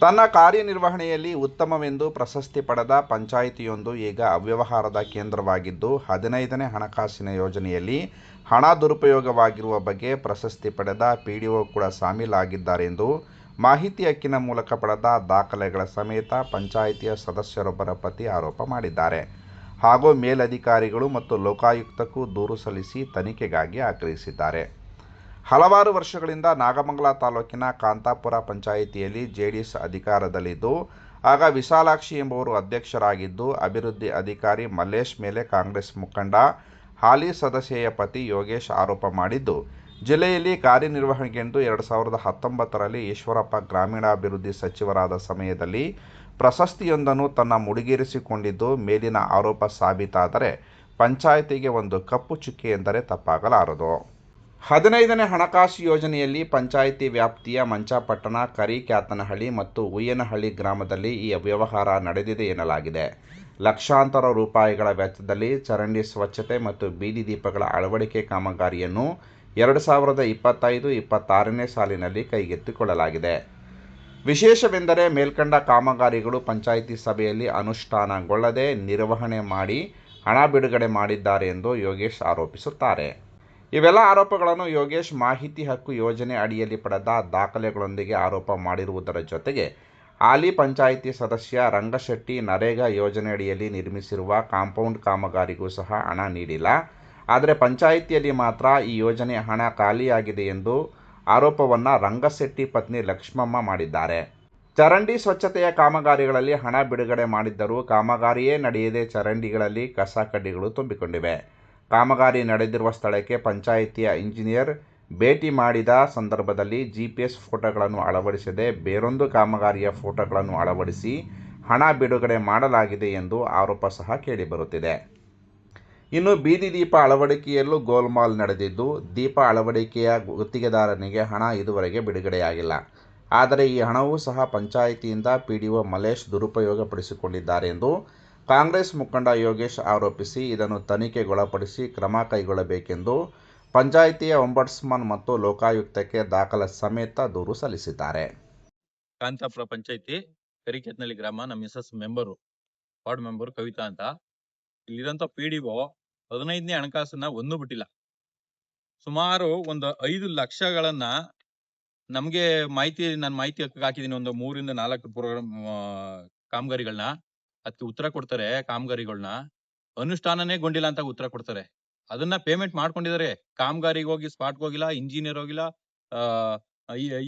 ತನ್ನ ಕಾರ್ಯನಿರ್ವಹಣೆಯಲ್ಲಿ ಉತ್ತಮವೆಂದು ಪ್ರಶಸ್ತಿ ಪಡೆದ ಪಂಚಾಯಿತಿಯೊಂದು ಈಗ ಅವ್ಯವಹಾರದ ಕೇಂದ್ರವಾಗಿದ್ದು, ಹದಿನೈದನೇ ಹಣಕಾಸಿನ ಯೋಜನೆಯಲ್ಲಿ ಹಣ ದುರುಪಯೋಗವಾಗಿರುವ ಬಗ್ಗೆ ಪ್ರಶಸ್ತಿ ಪಡೆದ ಪಿಡಿಒ ಕೂಡ ಶಾಮೀಲಾಗಿದ್ದಾರೆಂದು ಮಾಹಿತಿ ಹಕ್ಕಿನ ಮೂಲಕ ಪಡೆದ ದಾಖಲೆಗಳ ಸಮೇತ ಪಂಚಾಯಿತಿಯ ಸದಸ್ಯರೊಬ್ಬರ ಪತಿ ಆರೋಪ ಮಾಡಿದ್ದಾರೆ. ಹಾಗೂ ಮೇಲಧಿಕಾರಿಗಳು ಮತ್ತು ಲೋಕಾಯುಕ್ತಕ್ಕೂ ದೂರು ಸಲ್ಲಿಸಿ ತನಿಖೆಗಾಗಿ ಆಗ್ರಹಿಸಿದ್ದಾರೆ. ಹಲವಾರು ವರ್ಷಗಳಿಂದ ನಾಗಮಂಗಲ ತಾಲೂಕಿನ ಕಾಂತಾಪುರ ಪಂಚಾಯಿತಿಯಲ್ಲಿ ಜೆಡಿಎಸ್ ಅಧಿಕಾರದಲ್ಲಿದ್ದು, ಆಗ ವಿಶಾಲಾಕ್ಷಿ ಎಂಬುವರು ಅಧ್ಯಕ್ಷರಾಗಿದ್ದು, ಅಭಿವೃದ್ಧಿ ಅಧಿಕಾರಿ ಮಲ್ಲೇಶ್ ಮೇಲೆ ಕಾಂಗ್ರೆಸ್ ಮುಖಂಡ, ಹಾಲಿ ಸದಸ್ಯೆಯ ಪತಿ ಯೋಗೇಶ್ ಆರೋಪ ಮಾಡಿದ್ದು, ಜಿಲ್ಲೆಯಲ್ಲಿ ಕಾರ್ಯನಿರ್ವಹಣೆಗೆಂದು ಎರಡು ಸಾವಿರದ ಹತ್ತೊಂಬತ್ತರಲ್ಲಿ ಈಶ್ವರಪ್ಪ ಗ್ರಾಮೀಣಾಭಿವೃದ್ಧಿ ಸಚಿವರಾದ ಸಮಯದಲ್ಲಿ ಪ್ರಶಸ್ತಿಯೊಂದನ್ನು ತನ್ನ ಮುಡಿಗೇರಿಸಿಕೊಂಡಿದ್ದು, ಮೇಲಿನ ಆರೋಪ ಸಾಬೀತಾದರೆ ಪಂಚಾಯಿತಿಗೆ ಒಂದು ಕಪ್ಪು ಚುಕ್ಕೆ ಎಂದರೆ ತಪ್ಪಾಗಲಾರದು. ಹದಿನೈದನೇ ಹಣಕಾಸು ಯೋಜನೆಯಲ್ಲಿ ಪಂಚಾಯಿತಿ ವ್ಯಾಪ್ತಿಯ ಮಂಚಾಪಟ್ಟಣ, ಕರಿಕ್ಯಾತನಹಳ್ಳಿ ಮತ್ತು ಉಯ್ಯನಹಳ್ಳಿ ಗ್ರಾಮದಲ್ಲಿ ಈ ಅವ್ಯವಹಾರ ನಡೆದಿದೆ ಎನ್ನಲಾಗಿದೆ. ಲಕ್ಷಾಂತರ ರೂಪಾಯಿಗಳ ವೆಚ್ಚದಲ್ಲಿ ಚರಂಡಿ ಸ್ವಚ್ಛತೆ ಮತ್ತು ಬೀದಿ ದೀಪಗಳ ಅಳವಡಿಕೆ ಕಾಮಗಾರಿಯನ್ನು ಎರಡು ಸಾವಿರದ ಇಪ್ಪತ್ತೈದು, ಇಪ್ಪತ್ತಾರನೇ ಸಾಲಿನಲ್ಲಿ ಕೈಗೆತ್ತಿಕೊಳ್ಳಲಾಗಿದೆ. ವಿಶೇಷವೆಂದರೆ ಮೇಲ್ಕಂಡ ಕಾಮಗಾರಿಗಳು ಪಂಚಾಯಿತಿ ಸಭೆಯಲ್ಲಿ ಅನುಷ್ಠಾನಗೊಳ್ಳದೆ ನಿರ್ವಹಣೆ ಮಾಡಿ ಹಣ ಬಿಡುಗಡೆ ಮಾಡಿದ್ದಾರೆ ಎಂದು ಯೋಗೇಶ್ ಆರೋಪಿಸುತ್ತಾರೆ. ಇವೆಲ್ಲ ಆರೋಪಗಳನ್ನು ಯೋಗೇಶ್ ಮಾಹಿತಿ ಹಕ್ಕು ಯೋಜನೆ ಅಡಿಯಲ್ಲಿ ಪಡೆದ ದಾಖಲೆಗಳೊಂದಿಗೆ ಆರೋಪ ಮಾಡಿರುವುದರ ಜೊತೆಗೆ ಹಾಲಿ ಪಂಚಾಯಿತಿ ಸದಸ್ಯ ರಂಗಶೆಟ್ಟಿ ನರೇಗಾ ಯೋಜನೆ ಅಡಿಯಲ್ಲಿ ನಿರ್ಮಿಸಿರುವ ಕಾಂಪೌಂಡ್ ಕಾಮಗಾರಿಗೂ ಸಹ ಹಣ ನೀಡಿಲ್ಲ. ಆದರೆ ಪಂಚಾಯಿತಿಯಲ್ಲಿ ಮಾತ್ರ ಈ ಯೋಜನೆ ಹಣ ಖಾಲಿಯಾಗಿದೆ ಎಂದು ಆರೋಪವನ್ನು ರಂಗಶೆಟ್ಟಿ ಪತ್ನಿ ಲಕ್ಷ್ಮಮ್ಮ ಮಾಡಿದ್ದಾರೆ. ಚರಂಡಿ ಸ್ವಚ್ಛತೆಯ ಕಾಮಗಾರಿಗಳಲ್ಲಿ ಹಣ ಬಿಡುಗಡೆ ಮಾಡಿದ್ದರೂ ಕಾಮಗಾರಿಯೇ ನಡೆಯದೆ ಚರಂಡಿಗಳಲ್ಲಿ ಕಸ ಕಡ್ಡಿಗಳು ತುಂಬಿಕೊಂಡಿವೆ. ಕಾಮಗಾರಿ ನಡೆದಿರುವ ಸ್ಥಳಕ್ಕೆ ಪಂಚಾಯಿತಿಯ ಇಂಜಿನಿಯರ್ ಭೇಟಿ ಮಾಡಿದ ಸಂದರ್ಭದಲ್ಲಿ ಜಿಪಿಎಸ್ ಫೋಟೋಗಳನ್ನು ಅಳವಡಿಸದೆ ಬೇರೊಂದು ಕಾಮಗಾರಿಯ ಫೋಟೋಗಳನ್ನು ಅಳವಡಿಸಿ ಹಣ ಬಿಡುಗಡೆ ಮಾಡಲಾಗಿದೆ ಎಂದು ಆರೋಪ ಸಹ ಕೇಳಿಬರುತ್ತಿದೆ. ಇನ್ನು ಬೀದಿ ದೀಪ ಅಳವಡಿಕೆಯಲ್ಲೂ ಗೋಲ್ಮಾಲ್ ನಡೆದಿದ್ದು, ದೀಪ ಅಳವಡಿಕೆಯ ಗುತ್ತಿಗೆದಾರನಿಗೆ ಹಣ ಇದುವರೆಗೆ ಬಿಡುಗಡೆಯಾಗಿಲ್ಲ. ಆದರೆ ಈ ಹಣವೂ ಸಹ ಪಂಚಾಯಿತಿಯಿಂದ ಪಿಡಿಒ ಮಲೇಶ್ ದುರುಪಯೋಗಪಡಿಸಿಕೊಂಡಿದ್ದಾರೆ ಎಂದು ಕಾಂಗ್ರೆಸ್ ಮುಖಂಡ ಯೋಗೇಶ್ ಆರೋಪಿಸಿ ಇದನ್ನು ತನಿಖೆಗೊಳಪಡಿಸಿ ಕ್ರಮ ಕೈಗೊಳ್ಳಬೇಕೆಂದು ಪಂಚಾಯಿತಿಯ ಒಂಬಡ್ಸ್ಮನ್ ಮತ್ತು ಲೋಕಾಯುಕ್ತಕ್ಕೆ ದಾಖಲೆ ಸಮೇತ ದೂರು ಸಲ್ಲಿಸಿದ್ದಾರೆ. ಕಾಂತಾಪುರ ಪಂಚಾಯಿತಿ ಕರಿಕೆತ್ನಳ್ಳಿ ಗ್ರಾಮ ನಮ್ಮ Mrs member, ward member Kavita ಅಂತ. ಇಲ್ಲಿರೋಂಥ ಪಿ ಡಿ ಒ ಹದಿನೈದನೇ ಹಣಕಾಸನ್ನ ಒಂದು ಬಿಟ್ಟಿಲ್ಲ. ಸುಮಾರು ಒಂದು ಐದು ಲಕ್ಷಗಳನ್ನ ನಮಗೆ ಮಾಹಿತಿ, ನಾನು ಮಾಹಿತಿ ಹಾಕಿದ್ದೀನಿ ಒಂದು ಮೂರಿಂದ ನಾಲ್ಕು ಪ್ರೋಗ್ರಾಮ್ ಕಾಮಗಾರಿಗಳನ್ನ ಅದಕ್ಕೆ ಉತ್ತರ ಕೊಡ್ತಾರೆ ಕಾಮಗಾರಿಗಳನ್ನ ಅನುಷ್ಠಾನನೇ ಗೊಂಡಿಲ್ಲ ಅಂತ ಉತ್ತರ ಕೊಡ್ತಾರೆ. ಅದನ್ನ ಪೇಮೆಂಟ್ ಮಾಡ್ಕೊಂಡಿದ್ದಾರೆ ಕಾಮಗಾರಿಗೆ ಹೋಗಿ ಸ್ಪಾಟ್ಗೆ ಹೋಗಿಲ್ಲ ಇಂಜಿನಿಯರ್ ಹೋಗಿಲ್ಲ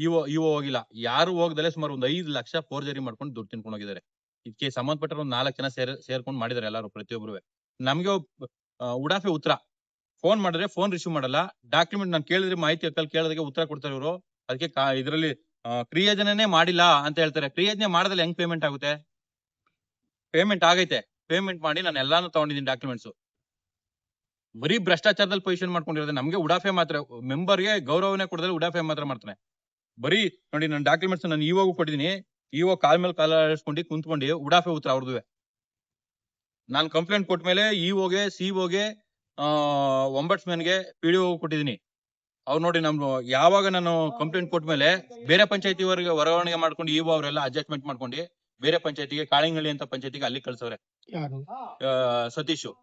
ಇಒ ಇಒ ಹೋಗಿಲ್ಲ. ಯಾರು ಹೋಗ್ದಲೆ ಸುಮಾರು ಒಂದು ಐದು ಲಕ್ಷ ಫೋರ್ಜರಿ ಮಾಡ್ಕೊಂಡು ದುಡ್ಡು ತಿನ್ಕೊಂಡು ಹೋಗಿದ್ದಾರೆ. ಇದಕ್ಕೆ ಸಂಬಂಧಪಟ್ಟ ಒಂದು ನಾಲ್ಕು ಜನ ಸೇರ್, ಸೇರ್ಕೊಂಡು ಮಾಡಿದ್ದಾರೆ ಎಲ್ಲರೂ ಪ್ರತಿಯೊಬ್ರು ನಮ್ಗೆ ಉಡಾಫೆ ಉತ್ತರ. ಫೋನ್ ಮಾಡಿದ್ರೆ ಫೋನ್ ರಿಸೀವ್ ಮಾಡಲ್ಲ. ಡಾಕ್ಯುಮೆಂಟ್ ನಾನು ಕೇಳಿದ್ರೆ ಮಾಹಿತಿ ಹಕ್ಕಲ್ಲಿ ಕೇಳೋದಕ್ಕೆ ಉತ್ತರ ಕೊಡ್ತಾರೆ ಇವರು. ಅದಕ್ಕೆ ಇದರಲ್ಲಿ ಕ್ರಿಯಾಜನನೇ ಮಾಡಿಲ್ಲ ಅಂತ ಹೇಳ್ತಾರೆ. ಕ್ರಿಯಾಜನೆ ಮಾಡಿದ್ರೆ ಹೆಂಗ್ ಪೇಮೆಂಟ್ ಆಗುತ್ತೆ? ಪೇಮೆಂಟ್ ಆಗೈತೆ. ಪೇಮೆಂಟ್ ಮಾಡಿ ನಾನು ಎಲ್ಲಾನು ತಗೊಂಡಿದ್ದೀನಿ ಡಾಕ್ಯುಮೆಂಟ್ಸ್ ಬರೀ ಭ್ರಷ್ಟಾಚಾರದಲ್ಲಿ ಪೊಸಿಷನ್ ಮಾಡ್ಕೊಂಡಿರೋದು ನಮ್ಗೆ ಉಡಾಫೆ ಮಾತ್ರ. ಮೆಂಬರ್ಗೆ ಗೌರವನೇ ಕೊಡದಲ್ಲಿ ಉಡಾಫೆ ಮಾತ್ರ ಮಾಡ್ತಾನೆ. ಬರೀ ನೋಡಿ ನನ್ನ ಡಾಕ್ಯುಮೆಂಟ್ಸ್ ನಾನು ಇವಾಗ ಕೊಟ್ಟಿದ್ದೀನಿ. ಇವಾಗ ಕಾಲ್ ಮೇಲೆ ಕಾಲ ಆಡಿಸ್ಕೊಂಡು ಕುಂತ್ಕೊಂಡು ಉಡಾಫೆ ಉತ್ತರ ಅವ್ರದ್ದು ನಾನು ಕಂಪ್ಲೇಂಟ್ ಕೊಟ್ಟ ಮೇಲೆ ಇಒಗೆ ಸಿಒಗೆ ಒಂಬಟ್ಸ್ಮನ್ಗೆ ಪಿ ಡಿ ಕೊಟ್ಟಿದ್ದೀನಿ. ಅವ್ರು ನೋಡಿ ನಮ್ಮ ಯಾವಾಗ ನಾನು ಕಂಪ್ಲೇಂಟ್ ಕೊಟ್ಟ ಮೇಲೆ ಬೇರೆ ಪಂಚಾಯತಿ ವರ್ಗ ವರ್ಗಾವಣೆ ಮಾಡ್ಕೊಂಡು ಇಒ ಅವರೆಲ್ಲ ಅಡ್ಜಸ್ಟ್ಮೆಂಟ್ ಮಾಡ್ಕೊಂಡು ಬೇರೆ ಪಂಚಾಯತಿಗೆ ಕಾಳಿಂಗಳ್ಳಿ ಅಂತ ಪಂಚಾಯತಿಗೆ ಅಲ್ಲಿ ಕಳ್ಸವ್ರೆ. ಯಾರು? ಆ, ಸತೀಶು.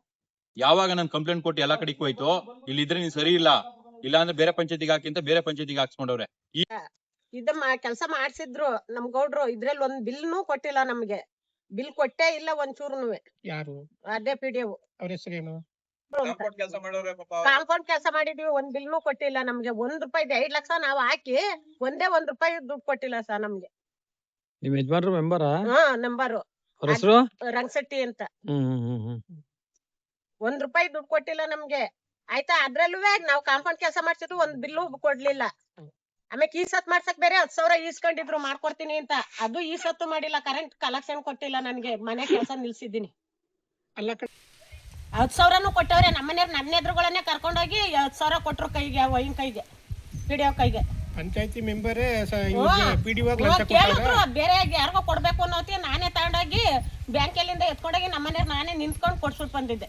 ಯಾವಾಗ ನಾನು ಕಂಪ್ಲೇಂಟ್ ಕೊಟ್ಟು ಎಲ್ಲಾ ಕಡೆಗೂ ಹೋಯ್ತು ಇಲ್ಲಿ ಇದ್ರೆ ನೀನ್ ಸರಿ ಇಲ್ಲ. ಇಲ್ಲ ಅಂದ್ರೆ ಬೇರೆ ಪಂಚಾಯತಿಗೆ ಹಾಕಿ ಅಂತ ಬೇರೆ ಪಂಚಾಯತಿಗೆ ಹಾಕ್ಸ್ಕೊಂಡವ್ರೆ. ಇದ ಕೆಲಸ ಮಾಡ್ಸಿದ್ರು ನಮ್ ಗೌಡ್ರು ಇದ್ರಲ್ಲಿ ಒಂದ್ ಬಿಲ್ನು ಕೊಟ್ಟಿಲ್ಲ ನಮ್ಗೆ. ಬಿಲ್ ಕೊಟ್ಟೇ ಇಲ್ಲ ಒಂಚೂರುನು ಯಾರು? ಅದೇ ಪಿ ಡಿ ಅವ್ರ ಹೆಸರೇನು? ಕಾಂಪೌಂಡ್ ಕೆಲಸ ಮಾಡಿದ್ವಿ ಒಂದ್ ಬಿಲ್ನು ಕೊಟ್ಟಿಲ್ಲ ನಮ್ಗೆ. ಒಂದ್ ರೂಪಾಯಿ ಐದ್ ಲಕ್ಷ ನಾವ್ ಹಾಕಿ ಒಂದೇ ಒಂದ್ ರೂಪಾಯಿ ದುಡ್ಡು ಕೊಟ್ಟಿಲ್ಲ ಸರ್ ನಮ್ಗೆ. ನಿಮ್ ಯಜಮಾನ್ರು ಮೆಂಬರಾ ಹಾ ನಂಬರು. ಅವ್ರ ಹೆಸರು? ರಂಗಸಟ್ಟಿ ಅಂತ. ಹ್ಮ್ ಹ್ಮ್ ಹ್ಮ್ ಹ್ಮ್. ಒಂದ್ ರೂಪಾಯಿ ದುಡ್ಡು ಕೊಟ್ಟಿಲ್ಲ ನಮ್ಗೆ. ಆಯ್ತಾ? ಅದ್ರಲ್ಲೂ ನಾವ್ ಕಾಂಪೌಂಡ್ ಕೆಲಸ ಮಾಡ್ಸಿದ್ರು ಒಂದ್ ಬಿಲ್ಲು ಕೊಡ್ಲಿಲ್ಲ. ಆಮೇಲೆ ಈ ಸತ್ ಮಾಡ್ಸಕ್ ಬೇರೆ ಹತ್ ಸಾವಿರ ಈಸ್ಕೊಂಡಿದ್ರು ಮಾಡ್ಕೊಡ್ತೀನಿ ಅಂತ. ಅದು ಈ ಸತ್ತು ಮಾಡಿಲ್ಲ. ಕರೆಂಟ್ ಕಲೆಕ್ಷನ್ ಕೊಟ್ಟಿಲ್ಲ ನನ್ಗೆ. ಮನೆ ಕೆಲಸ ನಿಲ್ಸಿದ್ದೀನಿ. ಅಲ್ಲ ಹತ್ ಸಾವಿರನು ಕೊಟ್ಟವ್ರೆ. ನಮ್ಮನೆಯವ್ರು ನನ್ನ ಎದುರುಗಳನ್ನೇ ಕರ್ಕೊಂಡೋಗಿ ಹತ್ ಸಾವಿರ ಕೊಟ್ರು ಕೈಗೆ ವೈನ್ ಕೈಗೆ ಪಿಡಿಯೋ ಕೈಗೆ. ಪಂಚಾಯತಿ ಮೆಂಬರ್. ಪಿ ಡಿ ಕೇಳಿದ್ರು ಬೇರೆ ಯಾರಿಗೋ ಕೊಡ್ಬೇಕು ಅನ್ನೋತಿ ನಾನೇ ತಗೊಂಡೋಗಿ ಬ್ಯಾಂಕಲ್ಲಿಂದ ಎತ್ಕೊಂಡೋಗಿ ನಮ್ಮನೆಯವ್ರು ನಾನೇ ನಿಂತ್ಕೊಂಡು ಕೊಡ್ಸ್ಬಿಟ್ಟು ಬಂದಿದ್ದೆ.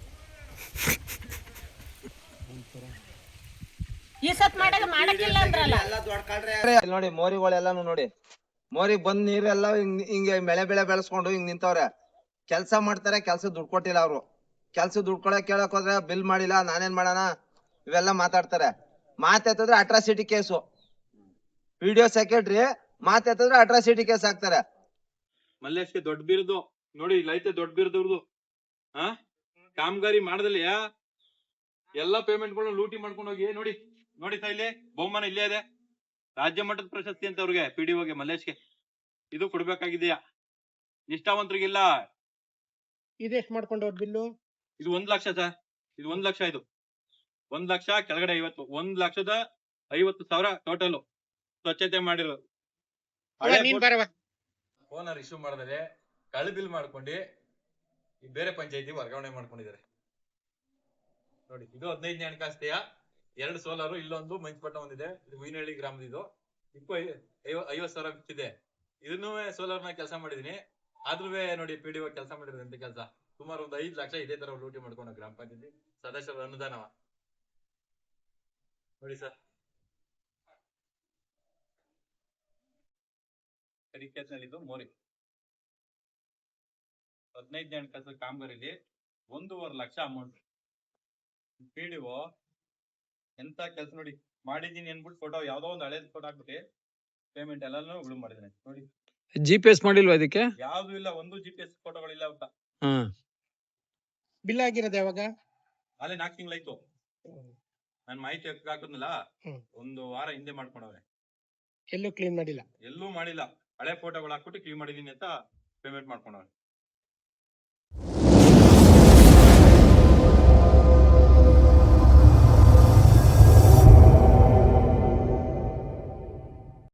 ಈ ಸತ್ ಮಾಡಾಗ ಮಾಡಕ್ಕಿಲ್ಲ ಅಂದ್ರಲ್ಲ. ನೋಡಿ ಮೋರಿಗಳೆಲ್ಲಾನು ನೋಡಿ. ಮೋರಿ ಬಂದ್ ನೀರೆಲ್ಲ ಹಿಂಗ್ ಹಿಂಗೆ ಬೆಳೆ ಬೆಳೆ ಬೆಳೆಸ್ಕೊಂಡು ಹಿಂಗ್ ನಿಂತವ್ರೆ. ಕೆಲ್ಸ ಮಾಡ್ತಾರೆ ಕೆಲ್ಸ ದುಡ್ಡು ಕೊಟ್ಟಿಲ್ಲ ಅವ್ರು. ಕೆಲ್ಸ ದುಡ್ಡು ಕೊಡಕ್ ಕೇಳಕ್ ಹೋದ್ರೆ ಬಿಲ್ ಮಾಡಿಲ್ಲ ನಾನೇನ್ ಮಾಡೋಣ? ಇವೆಲ್ಲ ಮಾತಾಡ್ತಾರೆ. ಮಾತಾಡ್ತಂದ್ರೆ ಅಟ್ರಾಸಿಟಿ ಕೇಸು ವಿಡಿಯೋ ಸೆಕ್ರೆಟ್ರಿ ಮಾತೆತ್ತಿದ್ರೆ ಅಟ್ರಾಸಿಟಿ ಕೇಸ್ ಹಾಕ್ತಾರೆ. ಮಲ್ಲೇಶ್ಗೆ ದೊಡ್ಡ ಬಿರುದು. ನೋಡಿ ಲೈತೆ ಐತೆ ದೊಡ್ಡ ಬಿರುದು ಹಾ ಕಾಮಗಾರಿ ಮಾಡದಲ್ಲಿ ಎಲ್ಲಾ ಪೇಮೆಂಟ್ ಗಳನ್ನ ಲೂಟಿ ಮಾಡ್ಕೊಂಡು ಹೋಗಿ ನೋಡಿ ನೋಡಿ ಸಾ ಇಲ್ಲಿ ಬಹುಮಾನ ಇಲ್ಲೇ ಇದೆ. ರಾಜ್ಯ ಮಟ್ಟದ ಪ್ರಶಸ್ತಿ ಅಂತ ಅವ್ರಿಗೆ ಪಿ ಡಿ ಓಗೆ ಮಲ್ಲೇಶ್ಗೆ. ಇದು ಕೊಡ್ಬೇಕಾಗಿದೆಯಾ? ನಿಷ್ಠಾವಂತರಿಗಿಲ್ಲ. ಇದೆಷ್ಟ್ ಮಾಡ್ಕೊಂಡವ್ರ ಬಿಲ್ಲು? ಇದು ಒಂದ್ ಲಕ್ಷ ಸರ್ ಇದು ಒಂದ್ ಲಕ್ಷ ಇದು. ಒಂದ್ ಲಕ್ಷ ಕೆಳಗಡೆ ಐವತ್ತು. ಒಂದ್ ಲಕ್ಷದ ಐವತ್ತು ಸಾವಿರ ಟೋಟಲ್ ಸ್ವಚ್ಛತೆ ಮಾಡಿರೋದು. ಅವ್ವ, ನೀನ್ ಬರವ ಓನರ್ ಇಶ್ಯೂ ಮಾಡಿದರೆ ಕಳ್ಳ ಬಿಲ್ ಮಾಡ್ಕೊಂಡು ಈ ಬೇರೆ ಪಂಚಾಯತಿ ವರ್ಗಾವಣೆ ಮಾಡ್ಕೊಂಡಿದ್ದಾರೆ. ನೋಡಿ ಇದು ಹದಿನೈದನೇ ಹಣಕಾಸ್ತೆಯ ಎರಡು ಸೋಲಾರು ಇಲ್ಲೊಂದು ಮಂಚಪಟ್ಟ ಒಂದಿದೆ ಇದು ಹುಯಿನಹಳ್ಳಿ ಗ್ರಾಮದ ಇದು. ಇಪ್ಪ ಐವತ್ ಸಾವಿರ ಬಿಟ್ಟಿದೆ ಇದನ್ನು ಸೋಲಾರ್ನ ಕೆಲಸ ಮಾಡಿದೀನಿ ಆದ್ರೂ ನೋಡಿ ಪಿ ಡಿ ಕೆಲಸ ಮಾಡಿರೋದು ಎಂತ ಕೆಲಸ? ಸುಮಾರು ಒಂದು ಐದು ಲಕ್ಷ ಇದೇ ತರ ಲೂಟಿ ಮಾಡ್ಕೊಂಡು ಗ್ರಾಮ ಪಂಚಾಯತಿ ಸದಸ್ಯರ ಅನುದಾನವ ನೋಡಿ ಸರ್. ಕರಿಕೆತ್ನಲ್ಲಿದ್ದು ಮೋರಿ. ಹದಿನೈದನೇ ಹಣಕಾಸು ಕಾಮಗಾರಿಲಿ ಒಂದೂವರೆ ಲಕ್ಷ ಅಮೌಂಟ್ ಪಿಡಿಒ ಎಂತ ಕೆಲಸ ನೋಡಿ ಮಾಡಿದೀನಿ ಅನ್ಬಿಟ್ಟು ಫೋಟೋ ಯಾವ್ದೋ ಒಂದು ಹಳೇದ್ ಫೋಟೋ ಹಾಕ್ಬಿಟ್ಟು ಪೇಮೆಂಟ್ ಎಲ್ಲಾನು ಉಳು ಮಾಡಿದ್ದೀನಿ ನೋಡಿ. ಜಿ ಪಿ ಎಸ್ ಮಾಡಿಲ್ವಾ ಇದಕ್ಕೆ? ಯಾವ್ದು ಇಲ್ಲ ಒಂದು ಜಿ ಪಿ ಎಸ್ ಫೋಟೋಗಳಿಲ್ಲ ಅಂತ. ಬಿಲ್ ಆಗಿರೋದು ಯಾವಾಗ? ಅಲ್ಲೇ ನಾಲ್ಕು ತಿಂಗಳಾಯ್ತು ನಾನು ಮಾಹಿತಿ ಹಾಕಿದ್ನಲ್ಲ. ಒಂದು ವಾರ ಹಿಂದೆ ಮಾಡ್ಕೊಂಡವ್ರೆ ಎಲ್ಲೂ ಕ್ಲೀನ್ ಮಾಡಿಲ್ಲ. ಎಲ್ಲೂ ಮಾಡಿಲ್ಲ. ಹಳೆ ಫೋಟೋಗಳು ಹಾಕ್ಬಿಟ್ಟು ಕ್ಲೀನ್ ಮಾಡಿದೀನಿ ಅಂತ ಪೇಮೆಂಟ್ ಮಾಡ್ಕೊಂಡವ್ರೆ.